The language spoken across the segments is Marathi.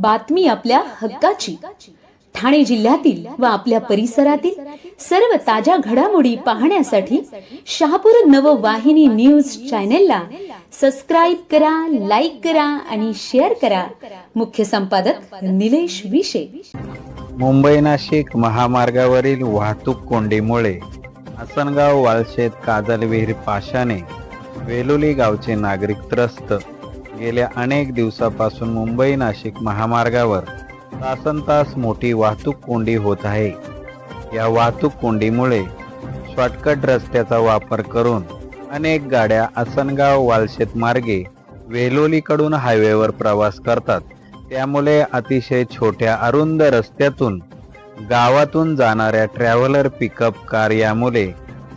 बातमी आपल्या हक्काची. ठाणे जिल्ह्यातील व आपल्या परिसरातील सर्व ताज्या घडामोडी पाहण्यासाठी शहापूर नववाहिनी न्यूज चॅनेलला सबस्क्राईब करा लाईक करा आणि शेअर करा. मुख्य संपादक निलेश विशे. मुंबई नाशिक महामार्गावरील वाहतूक कोंडीमुळे हसनगाव वाळशेत काजलविहीर पाशाने वेलोली गावचे नागरिक त्रस्त गेल्या अनेक दिवसापासून मुंबई नाशिक महामार्गावर तासन तास मोठी वाहतूक कोंडी होत आहे. या वाहतूक कोंडीमुळे शॉर्टकट रस्त्याचा वापर करून अनेक गाड्या आसनगाव वालशेत मार्गे वेलोलीकडून हायवेवर प्रवास करतात. त्यामुळे अतिशय छोट्या अरुंद रस्त्यातून गावातून जाणाऱ्या ट्रॅव्हलर पिकअप कार यामुळे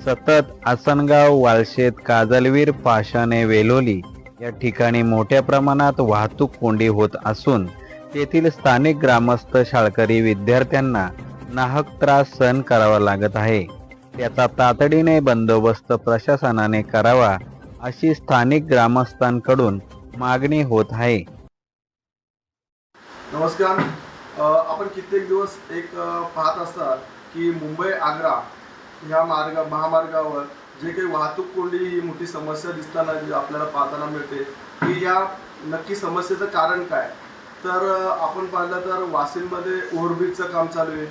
सतत आसनगाव वालशेत काजलवीर पाशाने वेलोली या ठिकाणी मोठ्या प्रमाणात वाहतूक कोंडी होत असून तेथील स्थानिक ग्रामस्थ शाळकरी विद्यार्थ्यांना नाहक त्रास सहन करावा लागत आहे. त्याचा तातडीने बंदोबस्त प्रशासनाने करावा अशी स्थानिक ग्रामस्थांकडून मागणी होत आहे. नमस्कार. आपण कित्येक दिवस एक पाहत असतात की मुंबई आग्रा ह्या मार्ग महामार्गावर जे काही वाहतूक कोंडी ही मोठी समस्या दिसताना आपल्याला पाहताना मिळते की या नक्की समस्येचं कारण काय? तर आपण पाहिलं तर वाशिममध्ये ओव्हरब्रिजचं काम चालू आहे.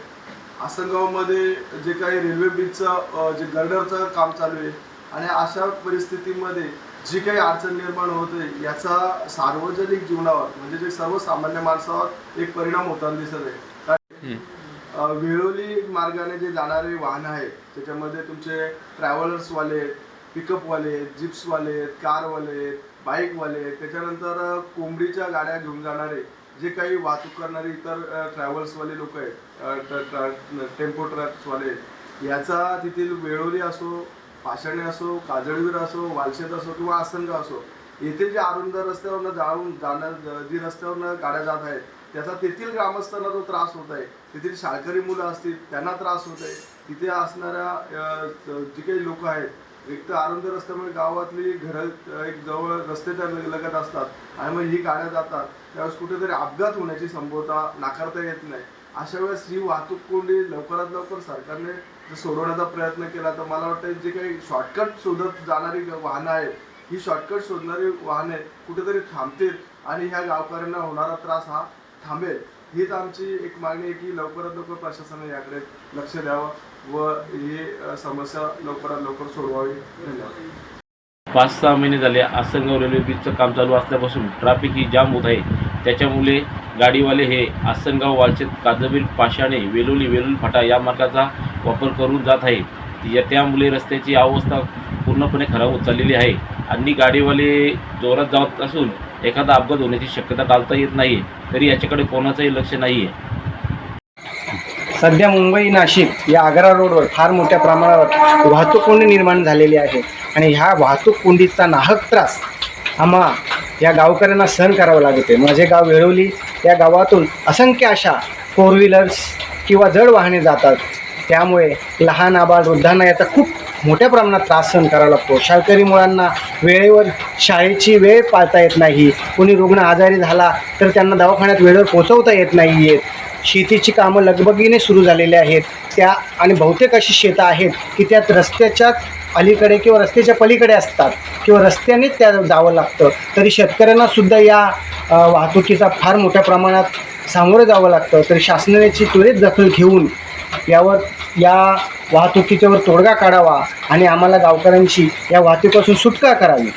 आसनगावमध्ये जे काही रेल्वे ब्रिजचं जे गर्डरचं काम चालू आहे आणि अशा परिस्थितीमध्ये जी काही अडचण निर्माण होते याचा सार्वजनिक जीवनावर म्हणजे जे सर्वसामान्य माणसावर एक परिणाम होताना दिसत आहे. वेळोली मार्गाने जे जाणारे वाहन आहेत त्याच्यामध्ये तुमचे ट्रॅव्हलर्सवाले पिकअपवाले जिप्सवाले कारवाले बाईकवाले त्याच्यानंतर कोंबडीच्या गाड्या घेऊन जाणारे जे काही वाहतूक करणारे इतर ट्रॅव्हल्सवाले लोक आहेत ट्र- टेम्पो ट्रक्सवाले याचा तेथील वेळोली असो पाषाणे असो काजळवीर असो वालशेत असो किंवा आसनगाव असो येथील जे अरुंद रस्त्यावरनं जाऊन जाणार जी रस्त्यावरनं गाड्या जात आहेत त्याचा तेथील ग्रामस्थांना तो त्रास होत आहे. तेथील शाळकरी मुलं असतील त्यांना त्रास होत आहे. तिथे असणाऱ्या जी काही लोक आहेत एक तर आनंद रस्त्यामुळे म्हणजे गावातली घरं एक जवळ रस्ते त्या लग- लगत असतात आणि मग ही गाड्या जातात. त्यावेळेस कुठेतरी अपघात होण्याची संभवता नाकारता येत नाही. अशा वेळेस ही वाहतूक कोंडी लवकरात लवकर सरकारने जर सोडवण्याचा प्रयत्न केला तर मला वाटतं जे काही शॉर्टकट शोधत जाणारी वाहनं आहेत ही शॉर्टकट शोधणारी वाहने कुठेतरी थांबतील आणि ह्या गावकऱ्यांना होणारा त्रास हा थांबेल. हीच आमची एक मागणी आहे की लवकरात लवकर प्रशासनाने याकडे लक्ष द्यावं व ही समस्या लवकरात लवकर सोडवावी. धन्यवाद. पाच सहा महिने झाले आसनगाव रेल्वे ब्रिजचं काम चालू असल्यापासून ट्रॅफिक ही जाम होत आहे. त्याच्यामुळे गाडीवाले हे आसनगाव वालचेत काजबीर पाशाणे वेलोली वेलोली फाटा या मार्गाचा वापर करून जात आहे. या त्यामुळे रस्त्याची अवस्था पूर्णपणे खराब होत चाललेली आहे. आणि गाडीवाले जोरात जात असून एखादा अपघात होण्याची शक्यता टाळता येत नाही तरी याच्याकडे कोणाचंही लक्ष नाही आहे सध्या मुंबई नाशिक या आग्रा रोडवर फार मोठ्या प्रमाणावर वाहतूक कोंडी निर्माण झालेली आहे आणि ह्या वाहतूक कोंडीचा नाहक त्रास आम्हा या गावकऱ्यांना सहन करावं लागते माझे गाव वेळवली या गावातून असंख्य अशा फोर व्हीलर्स किंवा जड वाहने जातात. त्यामुळे लहान आबाळ वृद्धांना याचा खूप मोठ्या प्रमाणात त्रास सहन करावा लागतो. शाळकरी मुलांना वेळेवर शाळेची वेळ पाळता येत नाही. कोणी रुग्ण आजारी झाला तर त्यांना दवाखान्यात वेळेवर पोहोचवता येत नाही आहेत शेतीची कामं लगबगीने सुरू झालेली आहेत. त्या आणि बहुतेक अशी शेतं आहेत की त्यात रस्त्याच्या अलीकडे किंवा रस्त्याच्या पलीकडे असतात किंवा रस्त्यानेच त्या जावं लागतं. तरी शेतकऱ्यांनासुद्धा या वाहतुकीचा फार मोठ्या प्रमाणात सामोरं जावं लागतं. तरी शासनाची त्वरित दखल घेऊन यावर या वाहतुकीच्यावर तोडगा काढावा आणि आम्हाला गावकऱ्यांची या वाहतुकीपासून सुटका करावी.